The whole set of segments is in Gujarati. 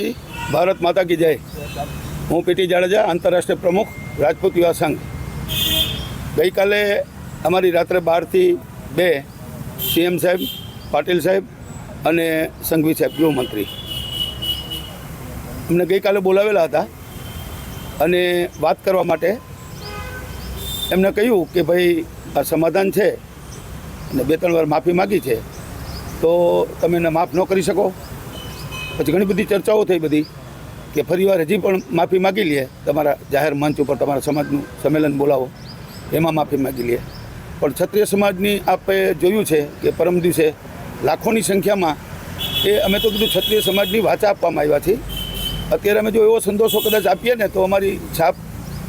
માતાજી ભારત માતા કી જય. હું પીટી જાડેજા, આંતરરાષ્ટ્રીય પ્રમુખ, રાજપૂત યુવા સંઘ. ગઈકાલે અમારી રાત્રે બારથી બે સીએમ સાહેબ, પાટીલ સાહેબ અને સંઘવી સાહેબ, ગૃહમંત્રી. અમને ગઈકાલે બોલાવેલા હતા અને વાત કરવા માટે એમને કહ્યું કે ભાઈ આ સમાધાન છે અને બે ત્રણ વાર માફી માગી છે. તો તમે એને માફ ન કરી શકો. પછી ઘણી બધી ચર્ચાઓ થઈ બધી કે ફરીવાર હજી પણ માફી માગી લઈએ તમારા જાહેર મંચ ઉપર તમારા સમાજનું સંમેલન બોલાવો. એમાં માફી માગી લઈએ પણ ક્ષત્રિય સમાજની આપે જોયું છે કે પરમ દિવસે લાખોની સંખ્યામાં એ અમે તો કીધું ક્ષત્રિય સમાજની વાચા આપવામાં આવ્યા છીએ. અત્યારે અમે જો એવો સંદેશો કદાચ આપીએ ને તો અમારી છાપ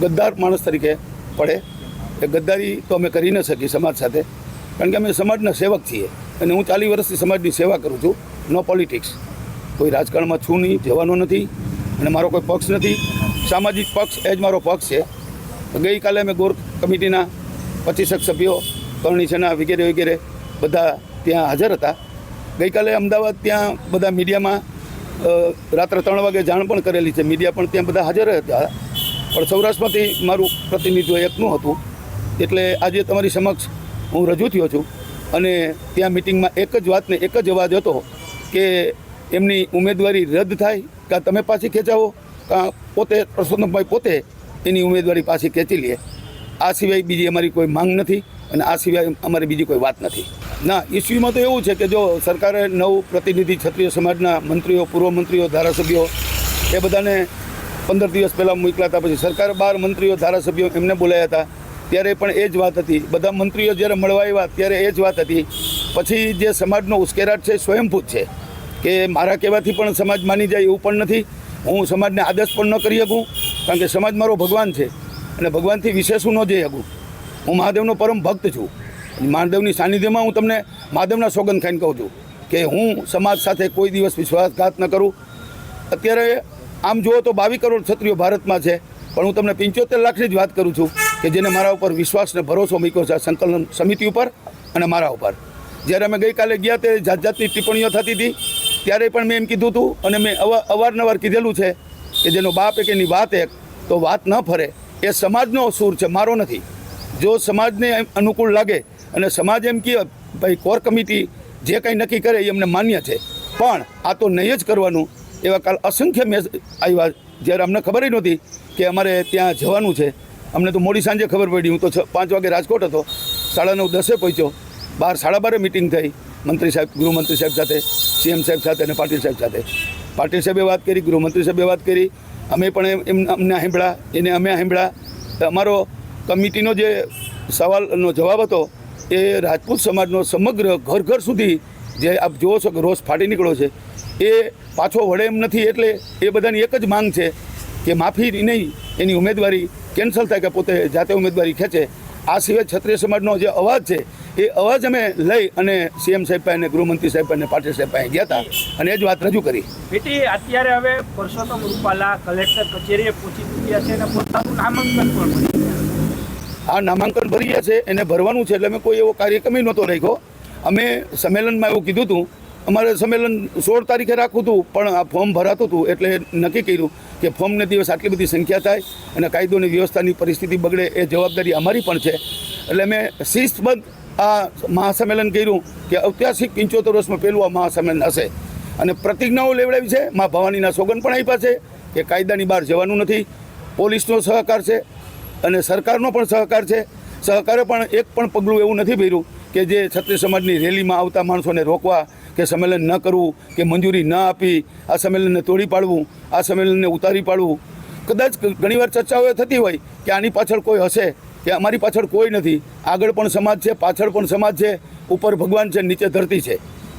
ગદ્દાર માણસ તરીકે પડે. એ ગદ્દારી તો અમે કરી ન શકીએ સમાજ સાથે. કારણ કે અમે સમાજના સેવક છીએ અને હું ચાલીસ વર્ષથી સમાજની સેવા કરું છું, નો પોલિટિક્સ. કોઈ રાજકારણમાં છું નહીં, જવાનો નથી અને મારો કોઈ પક્ષ નથી. સામાજિક પક્ષ એ જ મારો પક્ષ છે. ગઈકાલે અમે ગોર કમિટીના પચીસક સભ્યો કરણી સેના વગેરે વગેરે બધા ત્યાં હાજર હતા. ગઈકાલે અમદાવાદ ત્યાં બધા મીડિયામાં રાત્રે ત્રણ વાગે જાણ પણ કરેલી છે. મીડિયા પણ ત્યાં બધા હાજર હતા. પણ સૌરાષ્ટ્રમાંથી મારું પ્રતિનિધિત્વ એકનું હતું. એટલે આજે તમારી સમક્ષ હું રજૂ થયો છું. અને ત્યાં મિટિંગમાં એક જ વાતને એક જ અવાજ હતો કે એમની ઉમેદવારી રદ થાય કાં તમે પાછી ખેંચાવો કાં પોતે પરસોત્તમભાઈ પોતે એની ઉમેદવારી પાછી ખેંચી લે. આ સિવાય બીજી અમારી કોઈ માંગ નથી અને આ સિવાય અમારી બીજી કોઈ વાત નથી. ના ઇસ્યુમાં તો એવું છે કે જો સરકારે નવ પ્રતિનિધિ ક્ષત્રિય સમાજના મંત્રીઓ, પૂર્વ મંત્રીઓ, ધારાસભ્યો એ બધાને પંદર દિવસ પહેલાં મોકલા હતા પછી સરકારે બાર મંત્રીઓ, ધારાસભ્યો એમને બોલાયા હતા. ત્યારે પણ એ જ વાત હતી. બધા મંત્રીઓ જ્યારે મળવા આવ્યા ત્યારે એ જ વાત હતી. પછી જે સમાજનો ઉશ્કેરાટ છે સ્વયંભૂત છે. કે મારા કહેવાથી પણ સમાજ માની જાય એવું પણ નથી. હું સમાજને આદર્શ પણ ન કરી શકું, કારણ કે સમાજ મારો ભગવાન છે અને ભગવાનથી વિશેષ હું ન જઈ શકું. હું મહાદેવનો પરમ ભક્ત છું. મહાદેવની સાનિધ્યમાં હું તમને મહાદેવના સોગંદ ખાઈને કહું છું કે હું સમાજ સાથે કોઈ દિવસ વિશ્વાસઘાત ન કરું. અત્યારે આમ જુઓ તો બાવીસ કરોડ ક્ષત્રિયો ભારતમાં છે, પણ હું તમને પંચોતેર લાખની જ વાત કરું છું કે જેને મારા ઉપર વિશ્વાસ ને ભરોસો મૂક્યો છે સંકલન સમિતિ ઉપર અને મારા ઉપર. જ્યારે અમે ગઈકાલે ગયા તે જાત જાતની ટિપ્પણીઓ થતી હતી ત્યારે પણ મેં એમ કીધું હતું અને મેં અવા- અવારનવાર કીધેલું છે કે જેનો બાપ એક, એની વાત એક, તો વાત ન ફરે. એ સમાજનો સૂર છે, મારો નથી. જો સમાજને અનુકૂળ લાગે, અને સમાજ એમ કહે ભાઈ, કોર કમિટી જે કંઈ નક્કી કરે એ અમને માન્ય છે. પણ આ તો નહીં જ કરવાનું. એવા કાલ અસંખ્ય મેસ, આવ્યા. જ્યારે અમને ખબર નહોતી કે અમારે ત્યાં જવાનું છે. અમને તો મોડી સાંજે ખબર પડી. હું તો પાંચ વાગે રાજકોટ હતો. સાડા નવ દસે પહોંચ્યો. બાર, સાડા બારે મિટિંગ થઈ. મંત્રી સાહેબ, ગૃહમંત્રી સાહેબ સાથે સીએમ સાહેબ સાથે અને પાટીલ સાહેબ સાથે. પાટીલ સાહેબે વાત કરી, ગૃહમંત્રી સાહેબે વાત કરી. અમે પણ એમ અમને સાંભળ્યા, એને અમે સાંભળ્યા. અમારો કમિટીનો જે સવાલનો જવાબ હતો, એ રાજપૂત સમાજનો સમગ્ર ઘર ઘર સુધી જે આપ જુઓ છો કે રોષ ફાટી નીકળ્યો છે, એ પાછો વળે એમ નથી. એટલે એ બધાની એક જ માંગ છે કે માફી નહીં, એની ઉમેદવારી કેન્સલ થાય કે પોતે જાતે ઉમેદવારી ખેંચે. આ સિવાય ક્ષત્રિય સમાજનો જે અવાજ છે એ અવાજ અમે લઈ અને સીએમ સાહેબ પાસે ગૃહમંત્રી સાહેબ અને પાટીલ સાહેબ પાસે ગયા હતા અને એ જ વાત રજૂ કરી. બેટી અત્યારે હવે પરસોત્તમ રૂપાલા કલેક્ટર કચેરીએ પહોંચી ચૂક્યા છે અને પોતાનું નામાંકન પણ આ નામાંકન ભરી ગયા છે એને ભરવાનું છે એટલે અમે કોઈ એવો કાર્યક્રમ નહોતો રાખ્યો. અમે સંમેલનમાં એવું કીધું હતું અમારે સંમેલન સોળ તારીખે રાખવું હતું પણ આ ફોર્મ ભરાતું હતું એટલે નક્કી કર્યું કે ફોર્મને દિવસ આટલી બધી સંખ્યા થાય અને કાયદોની વ્યવસ્થાની પરિસ્થિતિ બગડે એ જવાબદારી અમારી પણ છે. એટલે અમે શિસ્તબદ્ધ આ મહાસંમેલન કર્યું કે ઐતિહાસિક પંચોતેર વર્ષમાં પહેલું આ મહાસંમેલન હશે. અને પ્રતિજ્ઞાઓ લેવડાવી છે. મા ભવાનીના સોગન પણ આપ્યા છે કે કાયદાની બહાર જવાનું નથી. પોલીસનો સહકાર છે અને સરકારનો પણ સહકાર છે. સહકારે પણ એક પણ પગલું એવું નથી ભર્યું કે જે ક્ષત્રિય સમાજની રેલીમાં આવતા માણસોને રોકવા, કે સંમેલન ન કરવું, કે મંજૂરી ન આપી, આ સંમેલનને તોડી પાડવું, આ સંમેલનને ઉતારી પાડવું. કદાચ ઘણીવાર ચર્ચાઓ થતી હોય કે આની પાછળ કોઈ હશે. કે અમારી પાછળ કોઈ નથી. આગળ પણ સમાજ છે, પાછળ પણ સમાજ છે, ઉપર ભગવાન છે, નીચે ધરતી છે.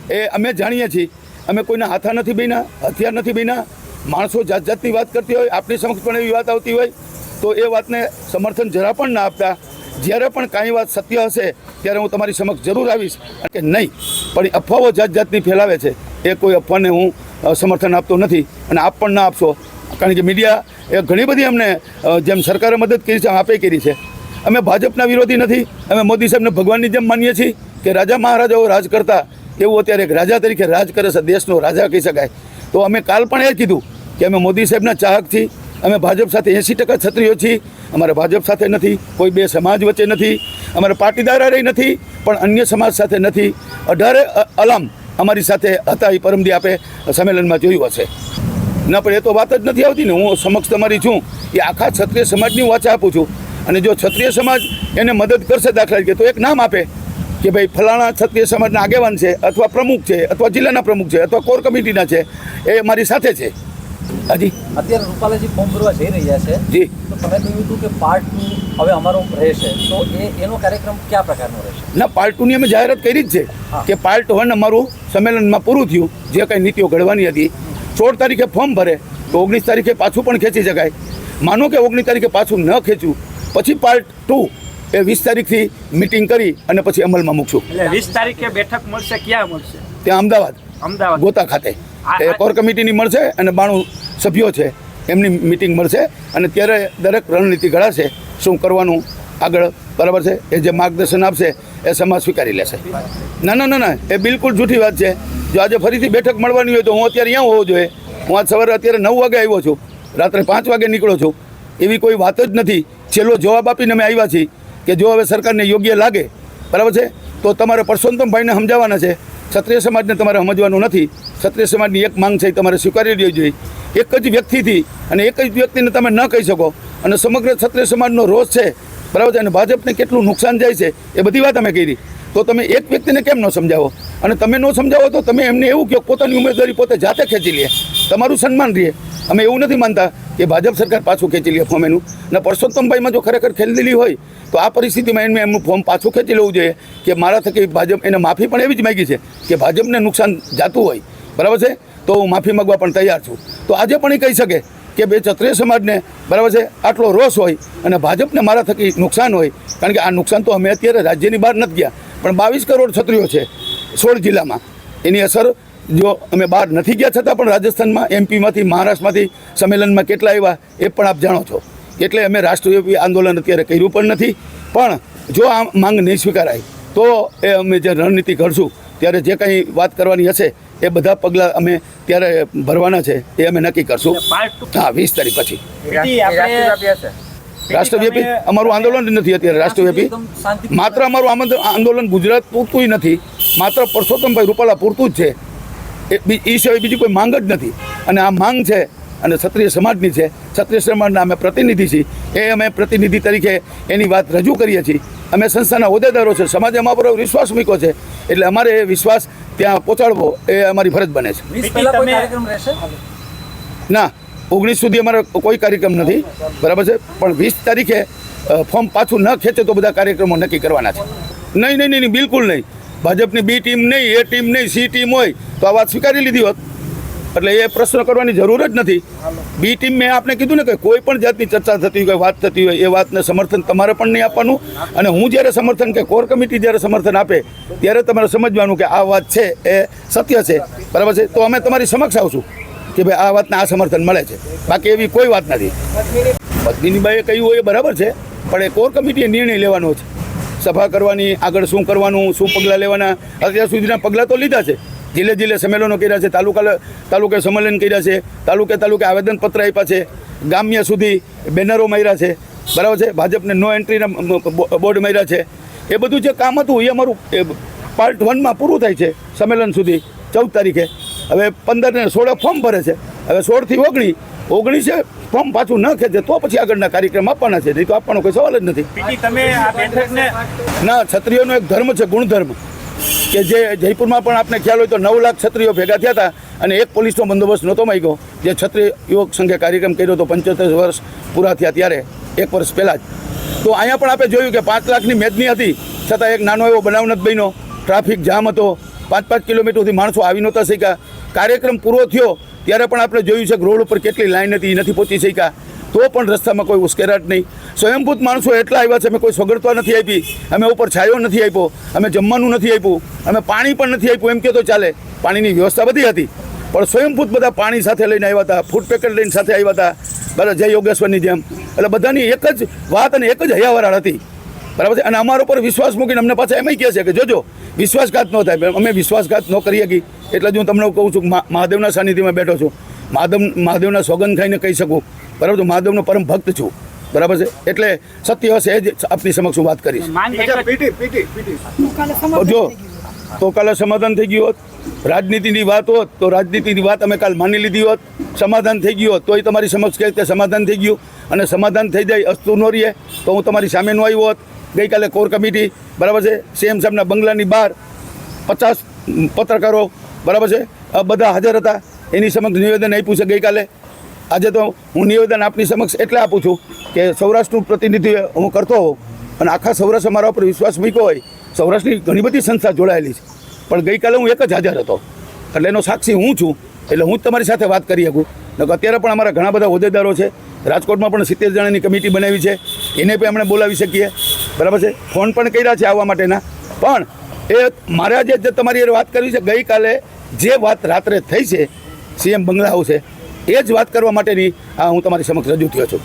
એ અમે જાણીએ છીએ. અમે કોઈના હાથા નથી બીના, હથિયાર નથી બન્યા માણસો જાત જાતની વાત કરતી હોય આપણી સમક્ષ પણ એવી વાત આવતી હોય, તો એ વાતને સમર્થન જરા પણ ના આપતા. જ્યારે પણ કાંઈ વાત સત્ય હશે, ત્યારે હું તમારી સમક્ષ જરૂર આવીશ. કે નહીં, પણ અફવાઓ જાત જાતની ફેલાવે છે. એ કોઈ અફવાને હું સમર્થન આપતો નથી અને આપ પણ ના આપશો. કારણ કે મીડિયા એ ઘણી બધી અમને જેમ સરકારે મદદ કરી છે આપે કરી છે. અમે ભાજપના વિરોધી નથી. અમે મોદી સાહેબને ભગવાનની જેમ માનીએ છીએ કે રાજા મહારાજાઓ રાજ કરતા. એવું અત્યારે એક રાજા તરીકે રાજ કરે છે, દેશનો રાજા કહી શકાય. તો અમે કાલ પણ એ કીધું કે અમે મોદી સાહેબના ચાહક છીએ. અમે ભાજપ સાથે એંસી ટકા છત્રીઓ છીએ. અમારે ભાજપ સાથે નથી, કોઈ બે સમાજ વચ્ચે નથી. અમારે પાટીદાર નથી, પણ અન્ય સમાજ સાથે નથી. અઢારે અલામ અમારી સાથે હતા એ પરમદી આપે સંમેલનમાં જોયું હશે. ના, પણ એ તો વાત જ નથી આવતી ને. હું સમક્ષ તમારી છું એ આખા ક્ષત્રિય સમાજની વાચા આપું છું. અને જો ક્ષત્રિય સમાજ એને મદદ કરશે દાખલા તરીકે તો એક નામ આપે કે ભાઈ ફલાણા ક્ષત્રિય સમાજના આગેવાન છે અથવા પ્રમુખ છે અથવા જિલ્લાના પ્રમુખ છે અથવા કોર કમિટીના છે એ મારી સાથે છે. હાજી? અત્યારે રૂપાલાજી ફોર્મ ભરવા જઈ રહ્યા છે. જી. તો તમે કહ્યું હતું કે પાર્ટ ટુ હવે અમારો રહેશે. તો એ એનો કાર્યક્રમ કયા પ્રકારનો રહેશે? ના પાર્ટ ટુની અમે જાહેરાત કરી જ છે કે પાર્ટ વન અમારું સંમેલનમાં પૂરું થયું. જે કંઈ નીતિઓ ઘડવાની હતી. સોળ તારીખે ફોર્મ ભરે તો ઓગણીસ તારીખે પાછું પણ ખેંચી શકાય. માનો કે ઓગણીસ તારીખે પાછું ન ખેંચ્યું પછી પાર્ટ ટુ એ વીસ તારીખથી મિટિંગ કરી અને પછી અમલમાં મૂકશું. એટલે વીસ તારીખે બેઠક મળશે ક્યાં મળશે? ત્યાં અમદાવાદ. અમદાવાદ. ગોતા ખાતે. એ કોર કમિટીની મળશે અને બાણું સભ્યો છે એમની મિટિંગ મળશે અને ત્યારે દરેક રણનીતિ ઘડાશે શું કરવાનું આગળ બરાબર છે એ જે માર્ગદર્શન આપશે એ સમાજ સ્વીકારી લેશે. ના ના ના ના એ બિલકુલ જૂઠી વાત છે. જો આજે ફરીથી બેઠક મળવાની હોય તો હું અત્યારે અહીંયા હોવો જોઈએ. હું આજ સવારે અત્યારે નવ વાગે આવ્યો છું. રાત્રે પાંચ વાગે નીકળો છું. એવી કોઈ વાત જ નથી. છેલ્લો જવાબ આપીને અમે આવ્યા છીએ કે જો હવે સરકારને યોગ્ય લાગે, બરાબર છે? તો તમારે પરસોત્તમભાઈને સમજાવવાના છે. ક્ષત્રિય સમાજને તમારે સમજવાનું નથી. ક્ષત્રિય સમાજની એક માંગ છે તમારે સ્વીકારી લેવી જોઈએ. એક જ વ્યક્તિથી અને એક જ વ્યક્તિને તમે ન કહી શકો. અને સમગ્ર ક્ષત્રિય સમાજનો રોષ છે, બરાબર છે? અને ભાજપને કેટલું નુકસાન જાય છે એ બધી વાત અમે કરી. તો તમે એક વ્યક્તિને કેમ ન સમજાવો? અને તમે ન સમજાવો તો તમે એમને એવું કહો પોતાની ઉમેદવારી પોતે જાતે ખેંચી લે. તમારું સન્માન રહે. અમે એવું નથી માનતા કે ભાજપ સરકાર પાછું ખેંચી લે ફોર્મ એનું. અને પરસોત્તમભાઈમાં જો ખરેખર ખેલદેલી હોય, તો આ પરિસ્થિતિમાં એમને એમનું ફોર્મ પાછું ખેંચી લેવું જોઈએ કે મારા થકી ભાજપ એને માફી પણ એવી જ માગી છે કે ભાજપને નુકસાન જાતું હોય. બરાબર છે? તો હું માફી માગવા પણ તૈયાર છું. તો આજે પણ એ કહી શકે કે બે ક્ષત્રિય સમાજને બરાબર છે, આટલો રોષ હોય અને ભાજપને મારા થકી નુકસાન હોય, કારણ કે આ નુકસાન તો અમે અત્યારે રાજ્યની બહાર નથી ગયા, પણ બાવીસ કરોડ ક્ષત્રિયો છે સોળ જિલ્લામાં. એની અસર જો અમે બહાર નથી ગયા છતાં પણ રાજસ્થાનમાં એમપીમાંથી મહારાષ્ટ્રમાંથી સંમેલનમાં કેટલા આવ્યા એ પણ આપ જાણો છો. એટલે અમે રાષ્ટ્રવ્યાપી આંદોલન અત્યારે કર્યું પણ નથી. પણ જો આ માંગ નહીં સ્વીકારાય તો એ અમે જે રણનીતિ ઘડશું ત્યારે જે કંઈ વાત કરવાની હશે એ બધા પગલાં અમે ત્યારે ભરવાના છે એ અમે નક્કી કરશું. હા વીસ તારીખ પછી. રાષ્ટ્રવ્યાપી અમારું આંદોલન નથી અત્યારે રાષ્ટ્રવ્યાપી. માત્ર અમારું આંદોલન ગુજરાત પૂરતું નથી. માત્ર પરસોત્તમભાઈ રૂપાલા પૂરતું જ છે. એ બી- એ સિવાય બીજી કોઈ માંગ જ નથી. અને આ માંગ છે અને ક્ષત્રિય સમાજની છે. ક્ષત્રિય સમાજના અમે પ્રતિનિધિ છીએ. એ અમે પ્રતિનિધિ તરીકે એની વાત રજૂ કરીએ છીએ. અમે સંસ્થાના હોદ્દેદારો છે. સમાજે અમારા પર વિશ્વાસ મૂક્યો છે. એટલે અમારે એ વિશ્વાસ ત્યાં પહોંચાડવો એ અમારી ફરજ બને છે. ના ઓગણીસ સુધી અમારો કોઈ કાર્યક્રમ નથી. બરાબર છે? પણ વીસ તારીખે ફોર્મ પાછું ન ખેંચે તો બધા કાર્યક્રમો નક્કી કરવાના છે. નહીં નહીં નહીં નહીં બિલકુલ નહીં. ભાજપની બી ટીમ નહીં, એ ટીમ નહીં, સી ટીમ હોય, તો આ વાત સ્વીકારી લીધી હોત. એટલે એ પ્રશ્ન કરવાની જરૂર જ નથી. બી ટીમ મેં આપને કીધું ને કે કોઈ પણ જાતની ચર્ચા થતી હોય, વાત થતી હોય, એ વાતને સમર્થન તમારે પણ નહીં આપવાનું. અને હું જ્યારે સમર્થન કે કોર કમિટી જ્યારે સમર્થન આપે, ત્યારે તમારે સમજવાનું કે આ વાત છે, એ સત્ય છે. બરાબર છે? તો અમે તમારી સમક્ષ આવશું કે ભાઈ આ વાતને આ સમર્થન મળે છે. બાકી એવી કોઈ વાત નથી. પત્નીનીબાઈએ કહ્યું હોય એ બરાબર છે, પણ એ કોર કમિટીએ નિર્ણય લેવાનો છે. સભા કરવાની, આગળ શું કરવાનું, શું પગલાં લેવાના, અત્યાર સુધીના પગલાં તો લીધા છે. જિલ્લે જિલ્લે સંમેલનો કર્યા છે તાલુકા તાલુકે સંમેલન કર્યા છે, તાલુકે તાલુકે આવેદનપત્ર આપ્યા છે, ગામ્ય સુધી બેનરો માર્યા છે, બરાબર છે? ભાજપને નો એન્ટ્રીના બોર્ડ માર્યા છે. એ બધું જે કામ હતું, એ અમારું પાર્ટ વનમાં પૂરું થાય છે, સંમેલન સુધી. ચૌદ તારીખે. હવે પંદર ને સોળે ફોર્મ ભરે છે. હવે સોળથી ઓગણી. ઓગણીસે ફોર્મ પાછું ન ખેંચે તો પછી આગળના કાર્યક્રમ આપવાના છે. નહીં તો આપવાનો કોઈ સવાલ જ નથી. તમે આ બેઠકને ના ક્ષત્રિયોનો એક ધર્મ છે ગુણધર્મ. કે જે જયપુરમાં પણ આપને ખ્યાલ હોય તો નવ લાખ ક્ષત્રિયો ભેગા થયા હતા અને એક પોલીસનો બંદોબસ્ત નહોતો માંગ્યો. જે ક્ષત્રિય યુવક સંઘે કાર્યક્રમ કર્યો હતો પંચોતેર વર્ષ પૂરા થયા ત્યારે એક વર્ષ પહેલાં જ. તો અહીંયા પણ આપણે જોયું કે પાંચ લાખની મેદની હતી. છતાં એક નાનો એવો બનાવ નથી બન્યો. ટ્રાફિક જામ હતો. પાંચ પાંચ કિલોમીટરથી માણસો આવી નહોતા શક્યા. કાર્યક્રમ પૂરો થયો, ત્યારે પણ આપણે જોયું છે રોડ ઉપર કેટલી લાઈન હતી, એ નથી પહોંચી શક્યા. તો પણ રસ્તામાં કોઈ ઉશ્કેરાટ નહીં. સ્વયંભૂત માણસો એટલા આવ્યા છે, અમે કોઈ સગડતા નથી આપી. અમે ઉપર છાયો નથી આપ્યો. અમે જમવાનું નથી આપ્યું. અમે પાણી પણ નથી આપ્યું. એમ કે તો ચાલે. પાણીની વ્યવસ્થા બધી હતી. પણ સ્વયંભૂત બધા પાણી સાથે લઈને આવ્યા હતા. ફૂડ પેકેટ લઈને સાથે આવ્યા હતા. બરાબર જય યોગેશ્વરની જેમ. એટલે બધાની એક જ વાત અને એક જ હૈયાવરાળ હતી. બરાબર છે? અને અમારા ઉપર વિશ્વાસ મૂકીને અમને પાછા એમ કહે છે કે જોજો વિશ્વાસઘાત ન થાય. અમે વિશ્વાસઘાત ન કરી કે? એટલે જ હું તમને કહું છું મહાદેવના સાનિધ્યમાં બેઠો છું. મહાદેવ મહાદેવના સોગંદ ખાઈને કહી શકું. બરાબર તો મહાદેવનો પરમ ભક્ત છું. બરાબર છે? એટલે સત્ય હશે એ જ આપની સમક્ષ હું વાત કરીશ. જ જો તો કાલે સમાધાન થઈ ગયું હોત રાજનીતિની વાત હોત તો રાજનીતિની વાત અમે કાલ માની લીધી હોત. સમાધાન થઈ ગયું હોત તોય તમારી સમક્ષ કહે કે સમાધાન થઈ ગયું. અને સમાધાન થઈ જાય અસ્તુ ન રહીએ તો હું તમારી સામે નો આવ્યો હોત. ગઈકાલે કોર કમિટી, બરાબર છે? સીએમ સાહેબના બંગલાની બહાર પચાસ પત્રકારો, બરાબર છે? બધા હાજર હતા. એની સમક્ષ નિવેદન આપ્યું છે ગઈકાલે. આજે તો હું નિવેદન આપની સમક્ષ એટલે આપું છું કે સૌરાષ્ટ્રનું પ્રતિનિધિત્વ હું કરતો હોઉં અને આખા સૌરાષ્ટ્ર મારા ઉપર વિશ્વાસ મૂક્યો હોય, સૌરાષ્ટ્રની ઘણી બધી સંસ્થા જોડાયેલી છે. પણ ગઈકાલે હું એક જ હાજર હતો. એટલે એનો સાક્ષી હું છું, એટલે હું જ તમારી સાથે વાત કરી શકું. અત્યારે પણ અમારા ઘણા બધા હોદ્દેદારો છે. રાજકોટમાં પણ સિત્તેર જણાની કમિટી બનાવી છે. એને પણ એમણે બોલાવી શકીએ. બરાબર છે? ફોન પણ કર્યા છે આવવા માટેના. પણ એ મારે આજે જે તમારી વાત કરવી છે ગઈકાલે જે વાત રાત્રે થઈ છે સીએમ બંગલા હાઉસે એ જ વાત કરવા માટેની આ હું તમારી સમક્ષ રજૂ થયો છું.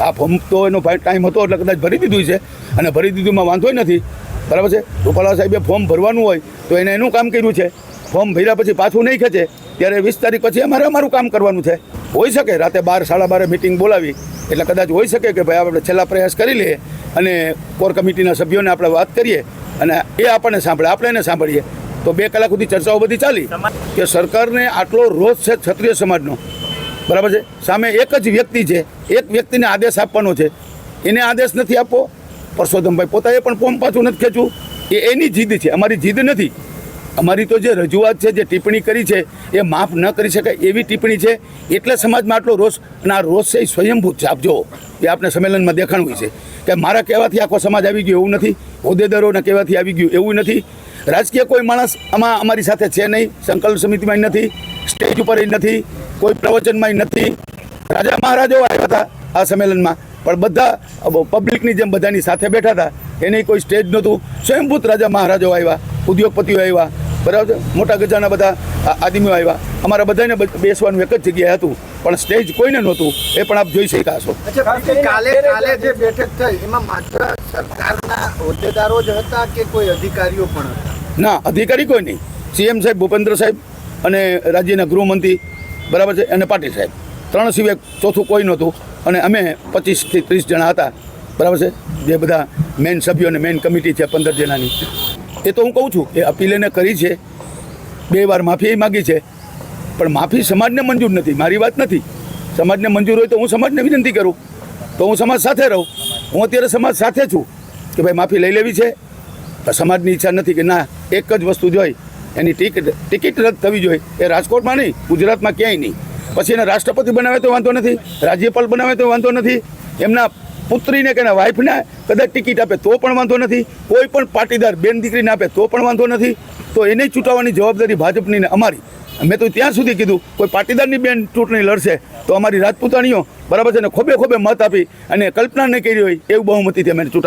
આ ફોર્મ તો એનો ટાઈમ હતો એટલે કદાચ ભરી દીધું છે અને ભરી દીધુંમાં વાંધોય નથી. બરાબર છે? રૂપાલા સાહેબે ફોર્મ ભરવાનું હોય તો એને એનું કામ કર્યું છે. ફોર્મ ભર્યા પછી પાછું નહીં ખેંચે ત્યારે વીસ તારીખ પછી અમારે અમારું કામ કરવાનું છે. હોઈ શકે રાતે બાર સાડા બારે મિટિંગ બોલાવી એટલે કદાચ હોઈ શકે કે ભાઈ આપણે છેલ્લા પ્રયાસ કરી લઈએ. અને કોર કમિટીના સભ્યોને આપણે વાત કરીએ અને એ આપણને સાંભળે, આપણે એને સાંભળીએ. તો બે કલાક સુધી ચર્ચાઓ બધી ચાલી કે સરકારને આટલો રોષ છે ક્ષત્રિય સમાજનો. બરાબર છે? સામે એક જ વ્યક્તિ છે, એક વ્યક્તિને આદેશ આપવાનો છે. એને આદેશ નથી આપવો. પરસોત્તમભાઈ પોતાએ પણ ફોર્મ પાછું નથી ખેંચવું એ એની જીદ છે, અમારી જીદ નથી. અમારી તો જે રજૂઆત છે, જે ટિપ્પણી કરી છે, એ માફ ન કરી શકાય એવી ટિપ્પણી છે. એટલે સમાજમાં આટલો રોષ, અને આ રોષ છે એ સ્વયંભૂત છે. આપ જો એ આપણે સંમેલનમાં દેખાણવું છે કે મારા કહેવાથી આખો સમાજ આવી ગયો એવું નથી, હોદ્દેદારોના કહેવાથી આવી ગયું એવું નથી. રાજકીય કોઈ માણસ આમાં અમારી સાથે છે નહીં સંકલ્પ સમિતિમાં નથી, સ્ટેજ ઉપર નથી, કોઈ પ્રવચનમાં નથી. રાજા મહારાજાઓ આવ્યા હતા આ સંમેલનમાં, પણ બધા પબ્લિકની જેમ બધાની સાથે બેઠા હતા. એને કોઈ સ્ટેજ નહોતું. સ્વયંભૂત રાજા મહારાજાઓ આવ્યા, ઉદ્યોગપતિઓ આવ્યા બરાબર છે? મોટા ગજાના બધા આદમીઓ આવ્યા. અમારા બધાને બેસવાનું એક જ જગ્યાએ હતું. પણ સ્ટેજ કોઈને નહોતું. એ પણ આપ જોઈ શક્યા છો. કાલે કાલે જે બેઠક થઈ એમાં માત્ર સરકારના હોદ્દેદારો જ હતા કે કોઈ અધિકારીઓ પણ હતા? ના અધિકારી કોઈ નહીં. સીએમ સાહેબ ભૂપેન્દ્ર સાહેબ અને રાજ્યના ગૃહમંત્રી બરાબર છે અને પાટીલ સાહેબ. ત્રણ સિવાય ચોથું કોઈ નહોતું. અને અમે પચીસથી ત્રીસ જણા હતા. બરાબર છે? જે બધા મેન સભ્યો અને મેન કમિટી છે પંદર જણાની. એ તો હું કહું છું, એ અપીલ એને કરી છે. બે વાર માફી માગી છે. પણ માફી સમાજને મંજૂર નથી, મારી વાત નથી. સમાજને મંજૂર હોય તો હું સમાજને વિનંતી કરું. તો હું સમાજ સાથે રહું. હું અત્યારે સમાજ સાથે છું કે ભાઈ માફી લઈ લેવી છે. સમાજની ઈચ્છા નથી કે ના, એક જ વસ્તુ જોઈ એની ટિકિટ ટિકિટ રદ થવી જોઈએ. એ રાજકોટમાં નહીં, ગુજરાતમાં ક્યાંય નહીં. પછી એને રાષ્ટ્રપતિ બનાવે તો વાંધો નથી, રાજ્યપાલ બનાવે તો વાંધો નથી. એમના પુત્રીને કે વાઈફને કદાચ ટિકિટ આપે, તો પણ વાંધો નથી. કોઈ પણ પાટીદાર બેન દીકરીને આપે, તો પણ વાંધો નથી. તો એને ચૂંટાવવાની જવાબદારી ભાજપની ને અમારી. મેં તો ત્યાં સુધી કીધું, કોઈ પાટીદારની બેન ચૂંટણી લડશે, તો અમારી રાજપૂતાણીઓ બરાબર છે ને ખોબે ખોબે મત આપી અને કલ્પના નહીં કરી હોય એવું બહુમતીથી અમે ચૂંટાવ